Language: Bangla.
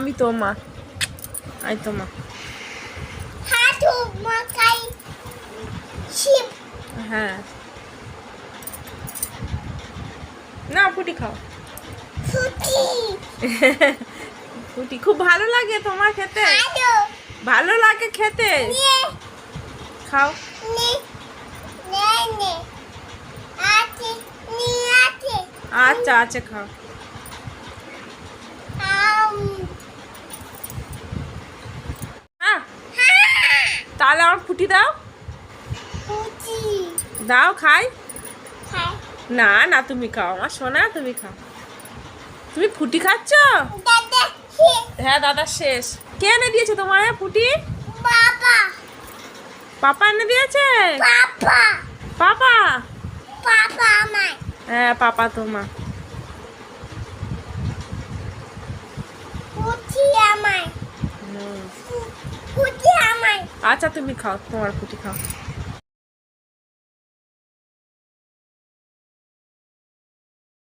আমি তো মা। আই তো মা। হ্যাঁ। না ফুটি খাও। ফুটি। খুব ভালো লাগে তোমার খেতে। ভালো। লাগে খেতে। খাও। আচ্ছা আচ্ছা খাও আম হ্যাঁ হ্যাঁ তাহলে আমার ফুটি দাও। দাও খাই। না না তুমি খাও। আমার সোনা তুমি খাও। তুমি ফুটি খাচ্ছ? হ্যাঁ দাদা শেষ। কে এনে দিয়েছে তোমার ফুটি বাবা। পাপা এনে দিয়েছে? পাপা। পাপা? পাপা আমার হ্যাঁ পাপা তোমার। ফুটি আমার আচ্ছা তুমি খাও তোমার ফুটি খাও।